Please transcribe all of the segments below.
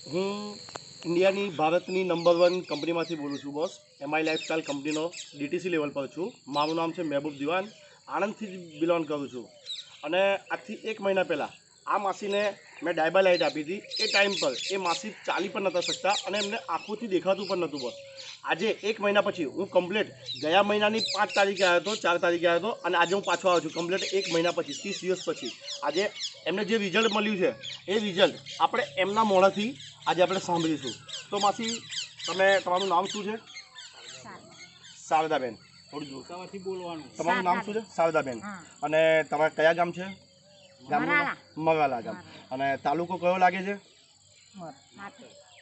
હું ઇન્ડિયાની ભારતની નંબર વન કંપનીમાંથી બોલું છું બોસ એમઆઈ લાઇફસ્ટાઇલ કંપનીનો ડીટીસી લેવલ પર છું. મારું નામ છે મહેબૂબ દિવાન. આણંદથી જ બિલોંગ કરું છું. અને આજથી એક મહિના પહેલાં આ માસીને મેં ડાયબા લાઇટ આપી હતી. એ ટાઈમ પર. એ માસી ચાલી પણ નહોતા શકતા અને એમને આંખોથી દેખાતું પણ નહોતું બસ. આજે એક મહિના પછી હું કમ્પ્લેટ ગયા મહિનાની પાંચ તારીખે આવ્યો હતો ચાર તારીખે આવ્યો હતો અને આજે હું પાછો આવ્યો છું. કમ્પ્લેટ એક મહિના પછી ત્રીસ દિવસ પછી. આજે એમને જે રિઝલ્ટ મળ્યું છે એ રિઝલ્ટ આપણે એમના મોઢાથી આજે આપણે સાંભળીશું. તો માસી તમે તમારું નામ શું છે? શારદાબેન થોડું જોરકામાંથી બોલવાનું. તમારું નામ શું છે? શારદાબેન અને તમારા કયા ગામ છે? મરાલા. ગામ. અને તાલુકો કયો લાગે છે?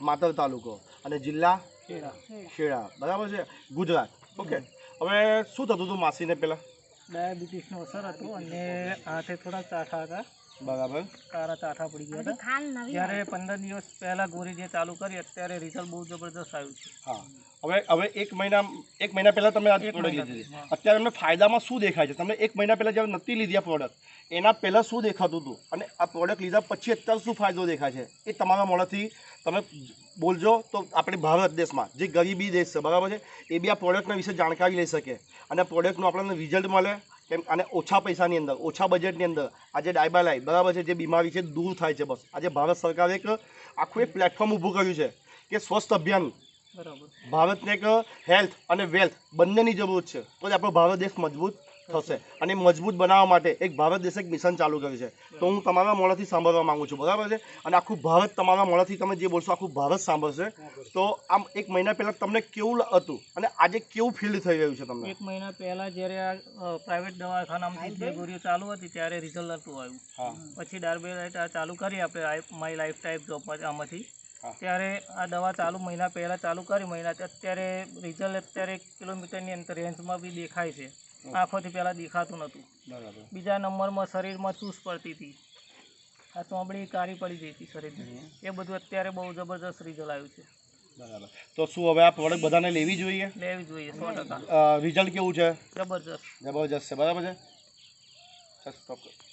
માતર તાલુકો. અને જિલ્લા? શેડા ખેડા. બરાબર છે? ગુજરાત. ઓકે. હવે શું થતું હતું માસીને પહેલાં ડાયાબિટીસનો અસર હતો અને હાથે થોડા ચાઠા હતા. બરાબર. કારા ચાઠા પડી ગયા હતા. જ્યારે પંદર દિવસ પહેલા ગોરી જે ચાલુ કરી અત્યારે રિઝલ્ટ બહુ જબરદસ્ત આવ્યું છે. હા. હવે હવે એક મહિના એક મહિના પહેલાં તમે આ પ્રોડક્ટ લીધી અત્યારે તમને ફાયદામાં શું દેખાય છે? તમને એક મહિના પહેલાં જ્યારે નથી લીધી આ પ્રોડક્ટ એના પહેલાં શું દેખાતું હતું? અને આ પ્રોડક્ટ લીધા પછી અત્યારે શું ફાયદો દેખાય છે? એ તમારા મોડાથી તમે બોલજો તો આપણે ભારત દેશમાં. જે ગરીબી દેશ છે બરાબર છે? એ બી આ પ્રોડક્ટના વિશે જાણકારી લઈ શકે. અને પ્રોડક્ટનું આપણને રિઝલ્ટ મળે કેમ અને ઓછા પૈસાની અંદર ઓછા બજેટની અંદર આજે ડાયબાલાઈ બરાબર છે? જે બીમારી છે દૂર થાય છે બસ. આજે ભારત સરકારે એક આખું એક પ્લેટફોર્મ ઊભું કર્યું છે કે સ્વસ્થ અભિયાન. બરાબર. ભારતને એક હેલ્થ અને વેલ્થ બંનેની જરૂર છે. તો જ આપણો ભારત દેશ મજબૂત થશે. અને મજબૂત બનાવવા માટે એક ભારત દેશે એક મિશન ચાલુ કર્યું છે. તો હું તમારા મોડાથી સાંભળવા માંગુ છું. બરાબર છે? અને આખું ભારત તમારા મોડાથી તમે જે બોલશો આખું ભારત સાંભળશે. તો આમ એક મહિના પહેલાં તમને કેવું હતું? અને આજે કેવું ફીલ થઈ રહ્યું છે તમને? એક મહિના પહેલા જ્યારે આ પ્રાઇવેટ દવાખાનામાંથી ગોળીઓ ચાલુ હતી ત્યારે રિઝલ્ટ નહોતું આવ્યું. પછી ડાર્બેલાઇટ આ ચાલુ કરી આપણે માય લાઈફ ટાઈપ જોબમાં આમાંથી. ત્યારે આ દવા ચાલુ મહિના પહેલાં ચાલુ કરી મહિના અત્યારે રિઝલ્ટ અત્યારે એક કિલોમીટરની અંતર રેન્જમાં બી દેખાય છે. આંખોથી પહેલાં દેખાતું નહોતું. બરાબર. બીજા નંબરમાં શરીરમાં ચૂસ પડતી હતી. આ ચોંબડી કાળી પડી જઈ હતી શરીરની. એ બધું અત્યારે બહુ જબરજસ્ત રિઝલ્ટ આવ્યું છે. બરાબર. તો શું હવે આ પ્રોડક્ટ બધાને લેવી જોઈએ? લેવી જોઈએ સો ટકા. રિઝલ્ટ કેવું છે? જબરજસ્ત. જબરજસ્ત છે. બરાબર છે? કર.